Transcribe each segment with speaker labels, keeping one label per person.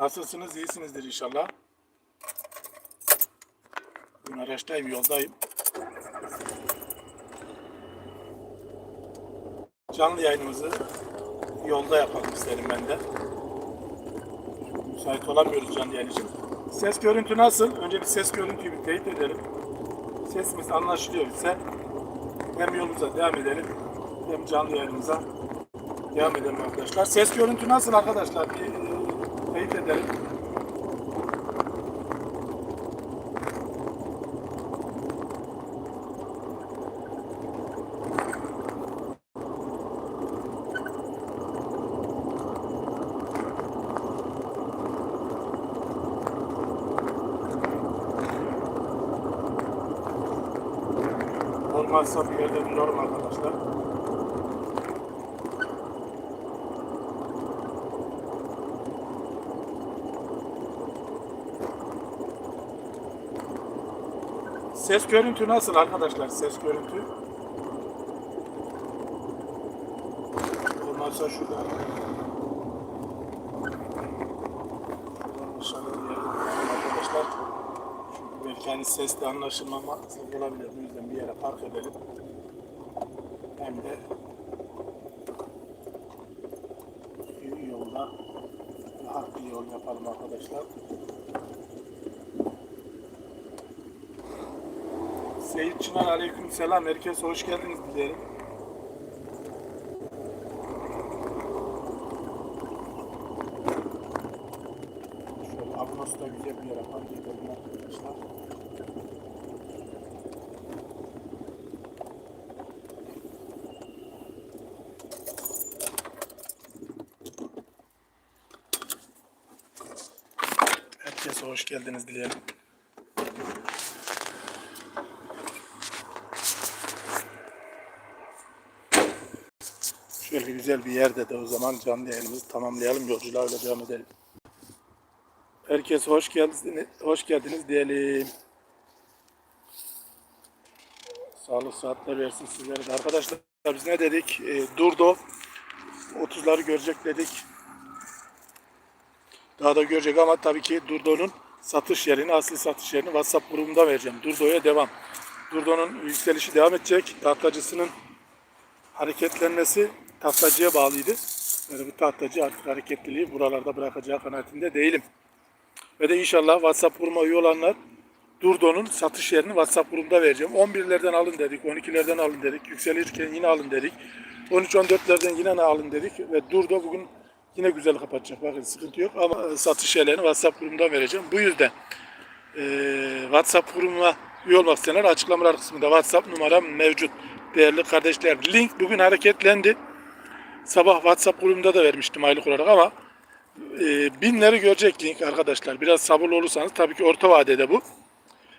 Speaker 1: Nasılsınız? İyisinizdir inşallah. Bugün araçtayım, yoldayım. Canlı yayınımızı yolda yapalım isterim ben de. Müsait olamıyoruz canlı yayın için. Ses görüntü nasıl? Önce bir ses görüntüyü bir teyit edelim. Sesimiz anlaşılıyor ise hem yolumuza devam edelim hem canlı yayınımıza devam edelim arkadaşlar. Ses görüntü nasıl arkadaşlar? Bir teyit edelim. Olmazsa bir yerde duralım arkadaşlar. Ses görüntü nasıl arkadaşlar? Ses görüntü. Olmazsa şurada. Arkadaşlar. Çünkü belki hani sesle anlaşılmama olabilir. Bu yüzden bir yere park edelim. Hem de yolda rahat bir yol yapalım arkadaşlar. Seyit Çınar aleyküm selam. Herkese hoş geldiniz dilerim. Şöyle Agnos'ta güzel bir yere park edelim arkadaşlar. Herkese hoş geldiniz dilerim. Şöyle güzel bir yerde de o zaman canlı yayınımızı tamamlayalım. Yolculuğa öyle devam edelim. Herkese hoş geldiniz, hoş geldiniz diyelim. Sağlık saatler versin sizlere de. Arkadaşlar biz ne dedik? E, Durdo 30'ları görecek dedik. Daha da görecek ama tabii ki Durdo'nun satış yerini, asli satış yerini WhatsApp grubunda vereceğim. Durdo'ya devam. Durdo'nun yükselişi devam edecek. Tahtacısının hareketlenmesi tahtacıya bağlıydı. Yani bu tahtacı artık hareketliliği buralarda bırakacağı kanaatinde değilim. Ve de inşallah WhatsApp grubuma üye olanlar Durdo'nun satış yerini WhatsApp grubunda vereceğim. 11'lerden alın dedik, 12'lerden alın dedik, yükselirken yine alın dedik. 13-14'lerden yine ne alın dedik ve Durdo bugün yine güzel kapatacak. Bakın sıkıntı yok ama satış yerlerini WhatsApp grubundan vereceğim. Bu yüzden eee, WhatsApp grubuma üye olmak isteyenler açıklamalar kısmında WhatsApp numaram mevcut. Değerli kardeşler link bugün hareketlendi. Sabah WhatsApp grubumda da vermiştim aylık olarak ama e, binleri görecek link arkadaşlar. Biraz sabırlı olursanız tabii ki orta vadede bu.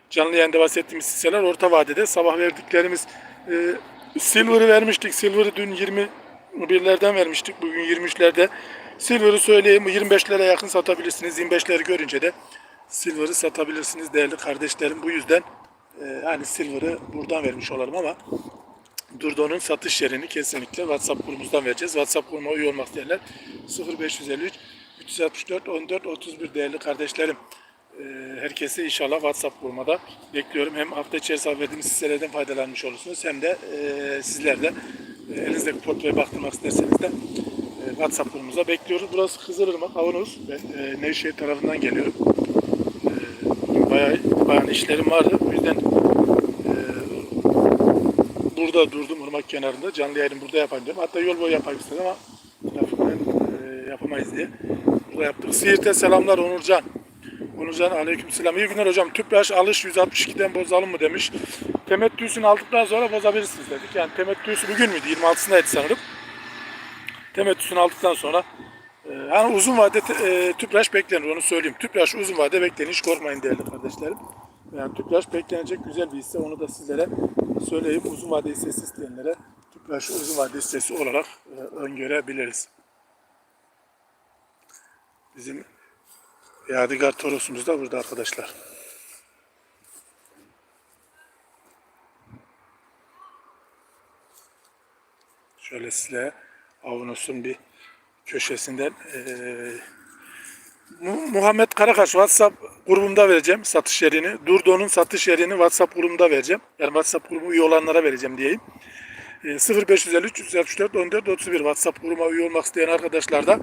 Speaker 1: Canlı yayında bahsettiğimiz hisseler orta vadede. Sabah verdiklerimiz e, Silver'ı vermiştik. Silver'ı dün 21'lerden vermiştik. Bugün 23'lerde. Silver'ı söyleyeyim 25'lere yakın satabilirsiniz. 25'leri görünce de Silver'ı satabilirsiniz değerli kardeşlerim. Bu yüzden e, hani Silver'ı buradan vermiş olalım ama Durdo'nun satış yerini kesinlikle WhatsApp grubumuzdan vereceğiz. WhatsApp grubuma üye olmak isteyenler 0553 364 14 31 değerli kardeşlerim. Ee, Herkesi inşallah WhatsApp grubuma bekliyorum. Hem hafta içerisinde verdiğimiz hisselerden faydalanmış olursunuz hem de e, sizler de e, elinizdeki portföye baktırmak isterseniz de e, WhatsApp grubumuza bekliyoruz. Burası Kızılırmak, Avanos. Ben Nevşehir tarafından geliyorum. Bayağı, bayağı işlerim vardı. O yüzden burada durdum ırmak kenarında. Canlı yayını burada yapayım dedim. Hatta yol boyu yapayım istedim ama trafikten e, yapamayız diye. Burada yaptık. Siirt'e selamlar Onurcan. Onurcan aleykümselam. İyi günler hocam. Tüpraş alış 162'den bozalım mı demiş. Temettüsünü aldıktan sonra bozabilirsiniz dedik. Yani temettüsü bugün müydü? 26'sındaydı sanırım. Temettüsünü aldıktan sonra e, yani uzun vade e, tüpraş beklenir onu söyleyeyim. Tüpraş uzun vade beklenir. Hiç korkmayın değerli kardeşlerim. Yani tüpraş beklenecek güzel bir hisse. Onu da sizlere söyleyeyim. Uzun vade hissesi isteyenlere tüpraşı uzun vade hissesi olarak e, öngörebiliriz. Bizim Yadigar Toros'umuz da burada arkadaşlar. Şöyle size Avunus'un bir köşesinden Mu- Muhammed Karakaş WhatsApp grubumda vereceğim satış yerini. Durdo'nun satış yerini WhatsApp grubumda vereceğim. Yani WhatsApp grubu üye olanlara vereceğim diyeyim. E, 0553 364 14 31 WhatsApp grubuma üye olmak isteyen arkadaşlar da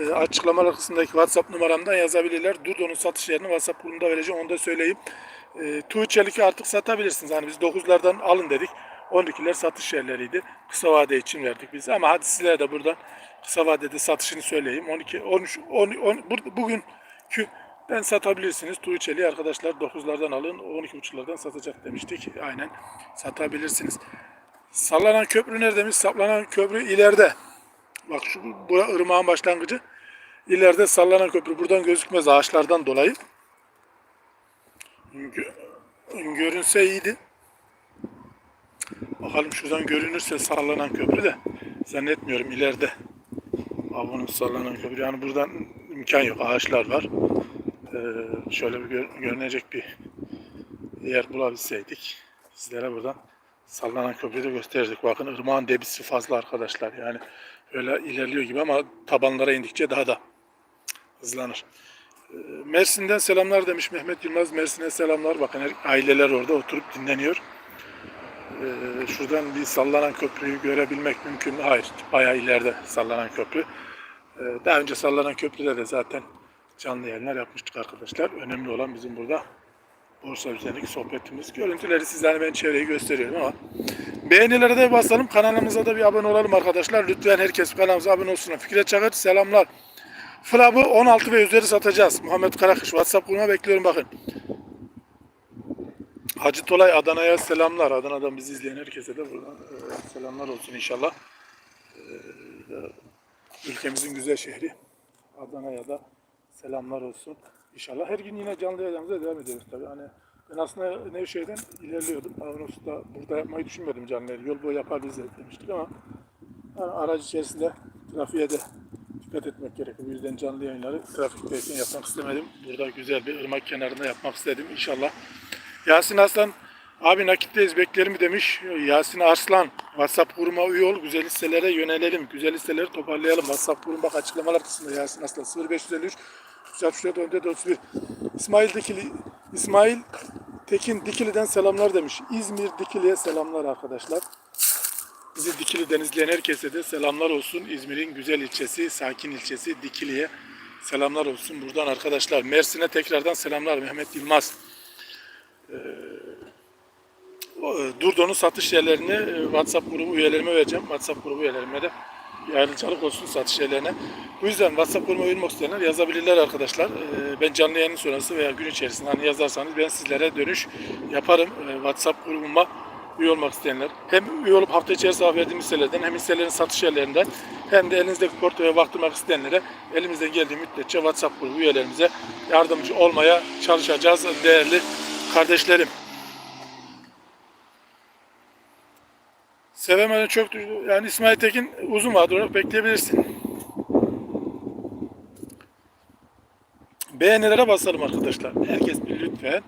Speaker 1: e, açıklamalar kısmındaki WhatsApp numaramdan yazabilirler. Durdo'nun satış yerini WhatsApp grubumda vereceğim. Onu da söyleyeyim. E, Tuğçelik'i artık satabilirsiniz. Hani biz 9'lardan alın dedik. 12'ler satış yerleriydi. Kısa vade için verdik biz. Ama hadi sizlere de buradan kısa vadede satışını söyleyeyim. 12, 13, 10, 10, bu- bugün ben satabilirsiniz. Tuğçeli arkadaşlar 9'lardan alın 12.5'lardan satacak demiştik. Aynen satabilirsiniz. Sallanan köprü neredeymiş? Sallanan köprü ileride. Bak şu bu ırmağın başlangıcı. İleride sallanan köprü buradan gözükmez ağaçlardan dolayı. Gö- Görünse iyiydi. Bakalım şuradan görünürse sallanan köprü de zannetmiyorum ileride. Abonun sallanan köprü. Yani buradan imkan yok. Ağaçlar var. Ee, şöyle bir gör- görünecek bir yer bulabilseydik sizlere buradan sallanan köprüyü de gösterirdik. Bakın ırmağın debisi fazla arkadaşlar. Yani öyle ilerliyor gibi ama tabanlara indikçe daha da hızlanır. Ee, Mersin'den selamlar demiş Mehmet Yılmaz. Mersin'e selamlar. Bakın aileler orada oturup dinleniyor. Ee, şuradan bir sallanan köprüyü görebilmek mümkün mü? Hayır. Bayağı ileride sallanan köprü. Ee, daha önce sallanan köprüde de zaten canlı yayınlar yapmıştık arkadaşlar. Önemli olan bizim burada borsa üzerindeki sohbetimiz. Görüntüleri sizlere ben çevreyi gösteriyorum ama beğenilere de basalım. Kanalımıza da bir abone olalım arkadaşlar. Lütfen herkes kanalımıza abone olsun. Fikret Çakır selamlar. Flab'ı 16 ve üzeri satacağız. Muhammed Karakış WhatsApp grubuna bekliyorum bakın. Hacı Tolay Adana'ya selamlar. Adana'dan bizi izleyen herkese de buradan e, selamlar olsun inşallah. E, ülkemizin güzel şehri Adana'ya da selamlar olsun. İnşallah her gün yine canlı yayınımıza devam ederiz tabii. Hani ben aslında Nevşehir'den ilerliyordum. Avanos'ta burada yapmayı düşünmüyordum canlı yayın. Yol boyu yaparız demiştik ama yani araç içerisinde trafiğe de dikkat etmek gerekiyor. Bu yüzden canlı yayınları trafikteyken yapmak istemedim. Burada güzel bir ırmak kenarında yapmak istedim. İnşallah Yasin Aslan abi nakitteyiz beklerim demiş. Yasin Arslan WhatsApp grubuma üye ol. Güzel hisselere yönelelim. Güzel hisseleri toparlayalım. WhatsApp grubum bak açıklamalar kısmında Yasin Aslan 0553 364 14 31 İsmail Dikili İsmail Tekin Dikili'den selamlar demiş. İzmir Dikili'ye selamlar arkadaşlar. Bizi Dikili'den izleyen herkese de selamlar olsun. İzmir'in güzel ilçesi, sakin ilçesi Dikili'ye selamlar olsun. Buradan arkadaşlar Mersin'e tekrardan selamlar Mehmet Yılmaz. O, e, Durdo'nun satış yerlerini e, WhatsApp grubu üyelerime vereceğim. WhatsApp grubu üyelerime de ayrıcalık olsun satış yerlerine. Bu yüzden WhatsApp grubuma üye olmak isteyenler yazabilirler arkadaşlar. E, Ben canlı yayının sonrası veya gün içerisinde hani yazarsanız ben sizlere dönüş yaparım. E, WhatsApp grubuma üye olmak isteyenler. Hem üye olup hafta içerisinde verdiğim hisselerden hem hisselerin satış yerlerinden hem de elinizdeki portföye baktırmak isteyenlere elimizden geldiği müddetçe WhatsApp grubu üyelerimize yardımcı olmaya çalışacağız değerli kardeşlerim. Sevemeden çok düştü. Yani İsmail Tekin uzun olarak bekleyebilirsin. Beğenilere basalım arkadaşlar. Herkes bir lütfen.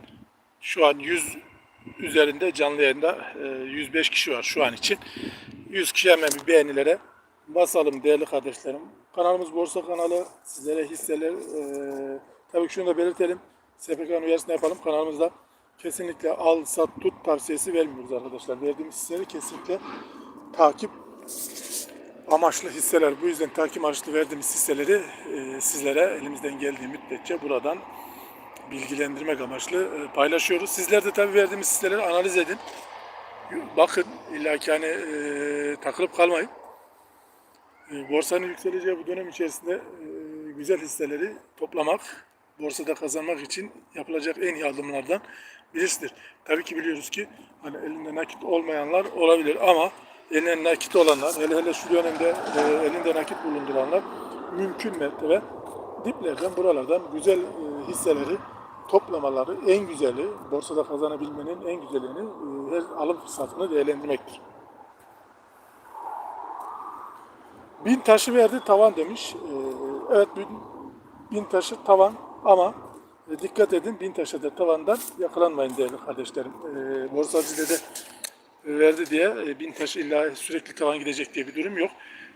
Speaker 1: Şu an 100 üzerinde canlı yayında e, 105 kişi var şu an için. 100 kişi hemen bir beğenilere basalım değerli kardeşlerim. Kanalımız Borsa kanalı. Sizlere hisseler e, tabii şunu da belirtelim. SPK'nın uyarısını yapalım. Kanalımızda kesinlikle al, sat, tut tavsiyesi vermiyoruz arkadaşlar. Verdiğimiz hisseleri kesinlikle takip amaçlı hisseler. Bu yüzden takip amaçlı verdiğimiz hisseleri e, sizlere elimizden geldiği müddetçe buradan bilgilendirmek amaçlı e, paylaşıyoruz. Sizler de tabii verdiğimiz hisseleri analiz edin. Bakın illa ki hani e, takılıp kalmayın. E, borsanın yükseleceği bu dönem içerisinde e, güzel hisseleri toplamak, borsada kazanmak için yapılacak en iyi adımlardan birisidir. Tabii ki biliyoruz ki hani elinde nakit olmayanlar olabilir ama elinde nakit olanlar, hele hele şu dönemde e, elinde nakit bulunduranlar mümkün mertebe diplerden, buralardan güzel e, hisseleri toplamaları en güzeli, borsada kazanabilmenin en güzelini e, her alım fırsatını değerlendirmektir. Bin taşı verdi tavan demiş. Ee, evet bin, bin taşı tavan ama e, dikkat edin bin taşı da tavandan yakalanmayın değerli kardeşlerim. Ee, borsacı dede verdi diye e, bin taşı illa sürekli tavan gidecek diye bir durum yok.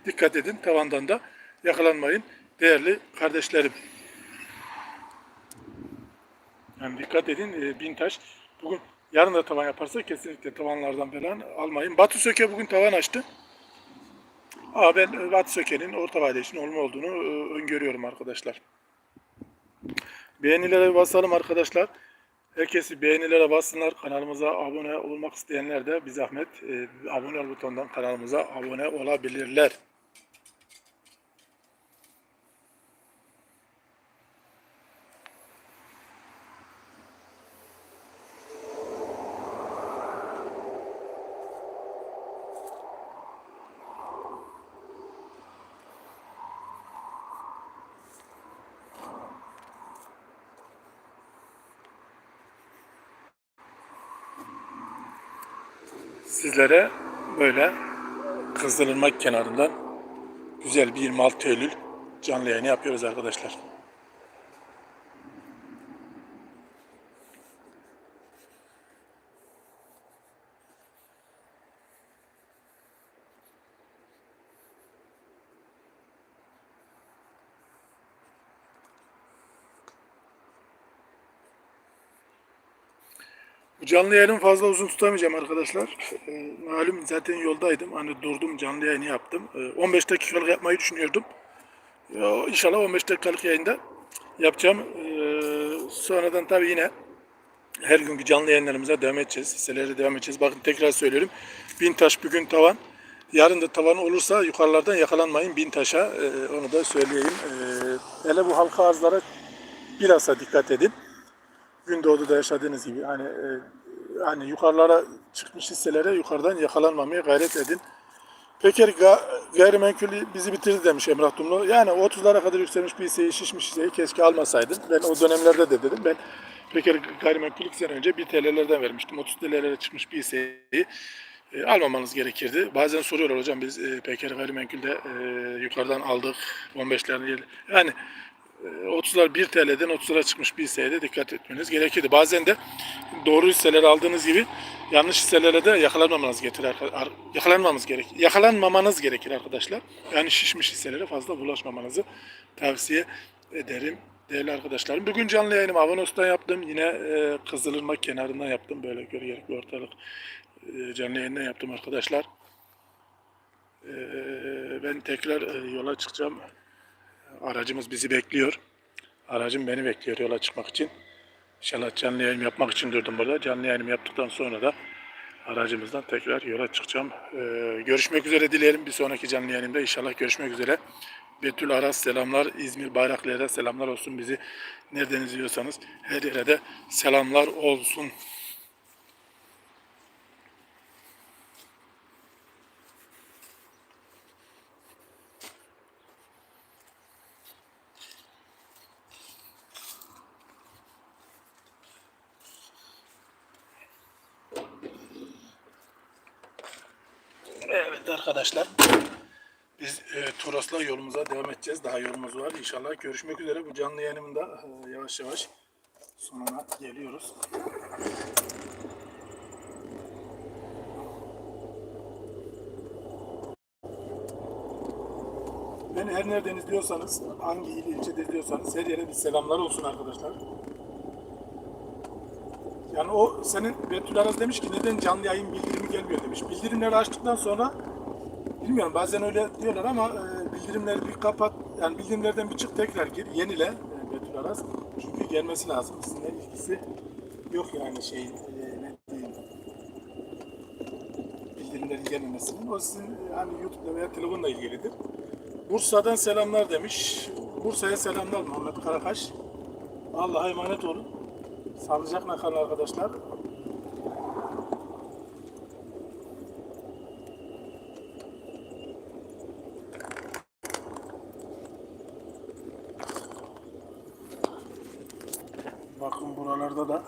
Speaker 1: Dikkat edin tavandan da yakalanmayın değerli kardeşlerim. Yani dikkat edin e, bin taş. Bugün yarın da tavan yaparsa kesinlikle tavanlardan falan almayın. Batu Söke bugün tavan açtı. Ama ben e, Batu Söke'nin orta vade için olma olduğunu e, öngörüyorum arkadaşlar. Beğenilere basalım arkadaşlar. Herkesi beğenilere bassınlar. Kanalımıza abone olmak isteyenler de bir zahmet e, abone ol butonundan kanalımıza abone olabilirler. Sizlere böyle Kızılırmak kenarından güzel bir 26 Eylül canlı yayını yapıyoruz arkadaşlar. Canlı yayını fazla uzun tutamayacağım arkadaşlar. Ee, malum zaten yoldaydım. Hani durdum canlı yayını yaptım. Ee, 15 dakikalık yapmayı düşünüyordum. Ya, inşallah 15 dakikalık yayında yapacağım. Ee, sonradan tabii yine her günkü canlı yayınlarımıza devam edeceğiz. Hisselere devam edeceğiz. Bakın tekrar söylüyorum. Bin taş bugün tavan. Yarın da tavan olursa yukarılardan yakalanmayın bin taşa. Ee, onu da söyleyeyim. Ee, hele bu halka arzlara bilhassa dikkat edin. Gündoğdu'da yaşadığınız gibi hani e, hani yukarılara çıkmış hisselere yukarıdan yakalanmamaya gayret edin. Peker ga, gayrimenkul bizi bitirdi demiş Emrah Dumlu. Yani 30'lara kadar yükselmiş bir hisseyi, şişmiş hisseyi keşke almasaydın. Ben o dönemlerde de dedim. Ben Peker gayrimenkul iki sene önce 1 TL'lerden vermiştim. 30 TL'lere çıkmış bir hisseyi e, almamanız gerekirdi. Bazen soruyorlar hocam biz e, Peker gayrimenkulde e, yukarıdan aldık 15'lerini. Yani 30'lar 1 TL'den 30'lara çıkmış bir hisseye dikkat etmeniz gerekirdi. Bazen de doğru hisseleri aldığınız gibi yanlış hisselere de yakalanmamanız getirir. Yakalanmamamız gerek. Yakalanmamanız gerekir arkadaşlar. Yani şişmiş hisselere fazla bulaşmamanızı tavsiye ederim değerli arkadaşlarım. Bugün canlı yayınımı Avanos'tan yaptım. Yine e, Kızılırmak kenarından yaptım. Böyle gölgelik bir ortalık e, canlı yayından yaptım arkadaşlar. E, ben tekrar e, yola çıkacağım. Aracımız bizi bekliyor. Aracım beni bekliyor yola çıkmak için. İnşallah canlı yayın yapmak için durdum burada. Canlı yayınımı yaptıktan sonra da aracımızdan tekrar yola çıkacağım. Ee, görüşmek üzere dileyelim bir sonraki canlı yayınımda. İnşallah görüşmek üzere. Betül Aras selamlar. İzmir Bayraklı'ya selamlar olsun bizi. Nereden izliyorsanız her yere de selamlar olsun. Evet arkadaşlar. Biz e, Toros'la yolumuza devam edeceğiz. Daha yolumuz var. İnşallah görüşmek üzere. Bu canlı yayınımın da e, yavaş yavaş sonuna geliyoruz. Beni her nereden izliyorsanız, hangi il ilçede izliyorsanız her yere bir selamlar olsun arkadaşlar. Yani o senin Betül Aras demiş ki neden canlı yayın bildirimi gelmiyor demiş. Bildirimleri açtıktan sonra bilmiyorum bazen öyle diyorlar ama e, bildirimleri bir kapat yani bildirimlerden bir çık tekrar gir yenile e, Betül Aras. Çünkü gelmesi lazım. Sizinle ilgisi yok yani şeyin e, bildirimlerin gelmemesinin. O sizin e, hani YouTube'da veya telefonla ilgilidir. Bursa'dan selamlar demiş. Bursa'ya selamlar Muhammed Karakaş. Allah'a emanet olun. Sağlıcakla kalın arkadaşlar. Bakın buralarda da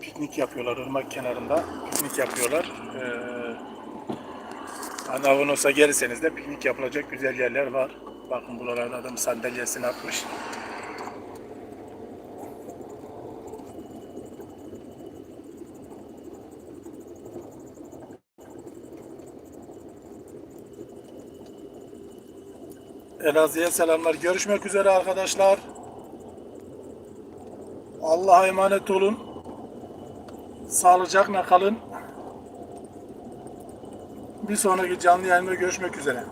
Speaker 1: piknik yapıyorlar ırmak kenarında. Piknik yapıyorlar. Ee, hani Avanos'a gelirseniz de piknik yapılacak güzel yerler var. Bakın buralarda adam sandalyesini atmış. Elazığ'a selamlar. Görüşmek üzere arkadaşlar. Allah'a emanet olun. Sağlıcakla kalın. Bir sonraki canlı yayında görüşmek üzere.